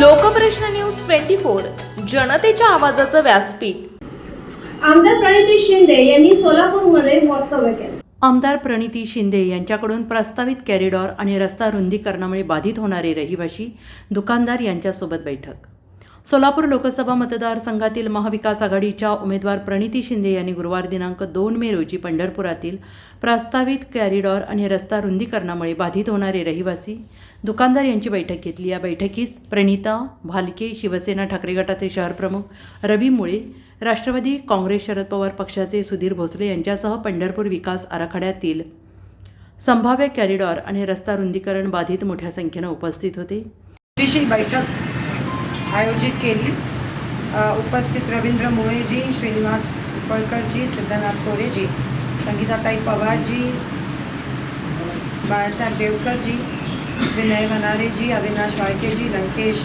Lokprashna news twenty four जनतेच्या आवाजाचं व्यासपीठ. आमदार प्रणिती शिंदे यांनी सोलापूरमध्ये वक्तव्य केलं. आमदार प्रणिती शिंदे यांच्याकडून प्रस्तावित कॅरिडॉर आणि रस्ता रुंदीकरणामुळे बाधित होणारे रहिवाशी दुकानदार यांच्यासोबत बैठक. सोलापूर लोकसभा मतदारसंघातील महाविकास आघाडीच्या उमेदवार प्रणिती शिंदे यांनी गुरुवार दिनांक दोन मे रोजी पंढरपुरातील प्रस्तावित कॅरिडॉर आणि रस्ता रुंदीकरणामुळे बाधित होणारे रहिवासी दुकानदार यांची बैठक घेतली. या बैठकीस प्रणिता भालके शिवसेना ठाकरे गटाचे शहरप्रमुख रवी मुळे राष्ट्रवादी काँग्रेस शरद पवार पक्षाचे सुधीर भोसले यांच्यासह पंढरपूर विकास आराखड्यातील संभाव्य कॅरिडॉर आणि रस्ता रुंदीकरण बाधित मोठ्या संख्येनं उपस्थित होते. छोटीशी बैठक आयोजित केली. उपस्थित रवींद्र मुळेजी श्रीनिवास उपळकरजी सिद्धनाथ कोरेजी संगीताताई पवारजी बाळासाहेब देवकरजी विनय वनारेजी अविनाश वाळकेजी लंकेश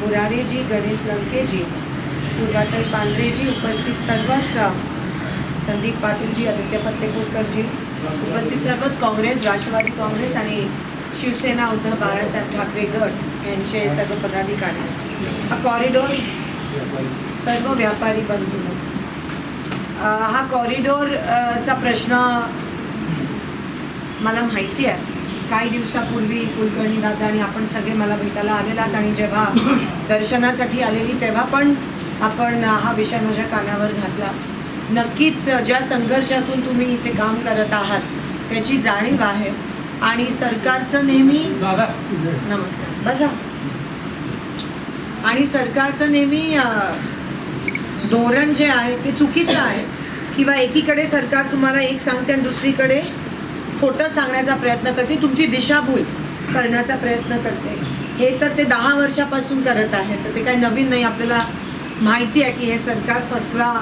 बुरारेजी गणेश लंकेजी दुर्गाताई पांढरेजी उपस्थित सर्वच संदीप पाटीलजी आदित्य फत्तेपूरकरजी उपस्थित सर्वच काँग्रेस राष्ट्रवादी काँग्रेस आणि शिवसेना उद्धव बाळासाहेब ठाकरे गट यांचे सर्व पदाधिकारी. हा कॉरिडॉर सर्व व्यापारी बंधू. हा कॉरिडोरचा प्रश्न मला माहिती आहे. काही दिवसापूर्वी कुलकर्णी दादा आणि आपण सगळे मला भेटायला आलेलात आणि जेव्हा दर्शनासाठी आलेली तेव्हा पण आपण हा विषय माझ्या कानावर घातला. नक्कीच ज्या संघर्षातून तुम्ही इथे काम करत आहात त्याची जाणीव आहे आणि सरकारचं नेहमी नमस्कार. बसा. आणि सरकारचं नेहमी धोरण जे आहे ते चुकीचं आहे. किंवा एकीकडे सरकार तुम्हाला एक सांगते आणि दुसरीकडे खोटं सांगण्याचा प्रयत्न करते तुमची दिशाभूल करण्याचा प्रयत्न करते. हे तर ते दहा वर्षापासून करत आहे तर ते काही नवीन नाही आपल्याला माहिती आहे की हे सरकार फसवा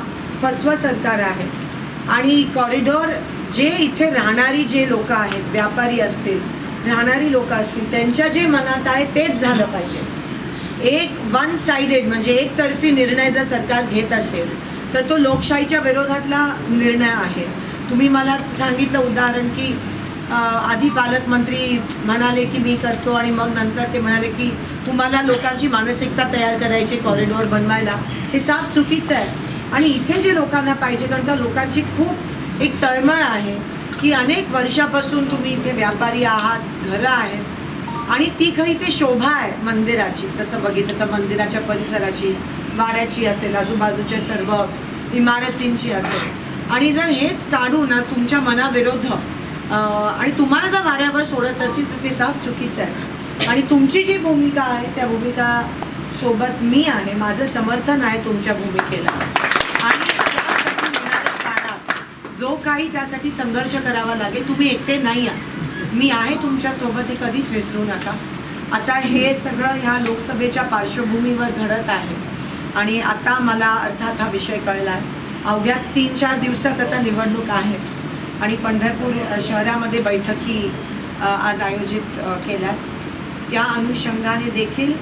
फसवा सरकार आहे. आणि कॉरिडॉर जे इथे राहणारी जे लोक आहेत व्यापारी असतील राहणारी लोक असतील त्यांच्या जे मनात आहे तेच झालं पाहिजे. एक वन साइडेड म्हणजे एकतर्फी निर्णय जर सरकार घेत असेल तर तो लोकशाहीच्या विरोधातला निर्णय आहे. तुम्ही मला सांगितलं उदाहरण की आधी पालकमंत्री म्हणाले की मी करतो आणि मग नंतर ते म्हणाले की तुम्हाला लोकांची मानसिकता तयार करायची कॉरिडॉर बनवायला. हे साफ चुकीचं आहे. आणि इथे जे लोकांना पाहिजे कारण का लोकांची खूप एक तळमळ आहे की अनेक वर्षापासून तुम्ही इथे व्यापारी आहात घरं आहेत. आणि ती खरी ते शोभा आहे मंदिराची. तसं बघितलं तर मंदिराच्या परिसराची वाड्याची असेल आजूबाजूच्या सर्व इमारतींची असेल. आणि जर हेच काढून आज तुमच्या मनाविरोध आणि तुम्हाला जर वाऱ्यावर सोडत असेल तर ते साफ चुकीचं आहे. आणि तुमची जी भूमिका आहे त्या भूमिका सोबत मी आहे माझं समर्थन आहे तुमच्या भूमिकेला. आणि जो काही त्यासाठी संघर्ष करावा लागेल तुम्ही एकटे नाही आहात. मी आहे तुमच्यासोबत हे कधीच विसरू नका. आता हे सगळं ह्या लोकसभेच्या पार्श्वभूमीवर घडत आहे. आणि आता मला अर्थात हा विषय कळला आहे अवघ्या तीन चार दिवसात आता निवडणूक आहे. आणि पंढरपूर शहरामध्ये बैठकी आज आयोजित केल्या त्या अनुषंगाने देखील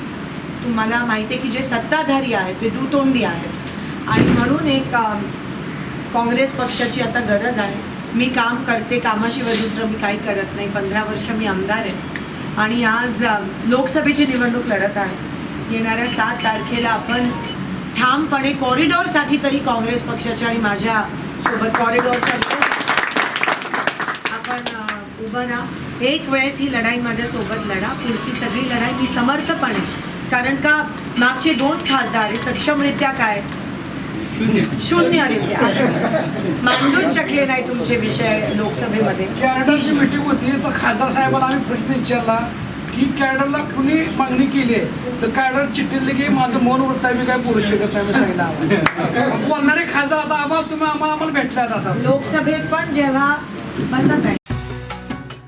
तुम्हाला माहिती आहे की जे सत्ताधारी आहेत ते दुतोंडी आहेत. आणि म्हणून एक काँग्रेस पक्षाची आता गरज आहे. मी काम करते कामाशिवाय दुसरं मी काही करत नाही. पंधरा वर्ष मी आमदार आहे. आणि आज लोकसभेची निवडणूक लढत आहे. येणाऱ्या सात तारखेला आपण ठामपणे कॉरिडॉरसाठी तरी काँग्रेस पक्षाच्या आणि माझ्या सोबत कॉरिडॉरच्या आपण उभं राहा. एक वेळेस ही लढाई माझ्यासोबत लढा. पुढची सगळी लढाई मी समर्थपणे कारण का मागचे दोन खासदार हे सक्षमरित्या काय? शून्यरित्या. मांडूच शकले नाही तुमचे विषय लोकसभेमध्ये. होती तर खासदार साहेबांना आम्ही प्रश्न विचारला की कॅडरला कुणी मागणी केली आहे तर कॅडर चिठ्ठी की माझं मौन वृत्त आहे मी काय बोलू शकत नाही मी सांगितलं आम्हाला. बोलणारे खासदार आता आम्हाला तुम्ही आम्हाला आम्हाला भेटल्यात आता. लोकसभेत पण जेव्हा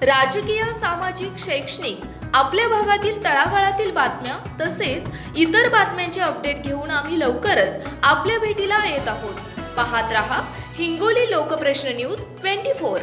राजकीय सामाजिक शैक्षणिक आपल्या भागातील तळागाळातील बातम्या तसेच इतर बातम्यांचे अपडेट घेऊन आम्ही लवकरच आपल्या भेटीला येत आहोत. पाहत रहा Hingoli Lokprashna news twenty four.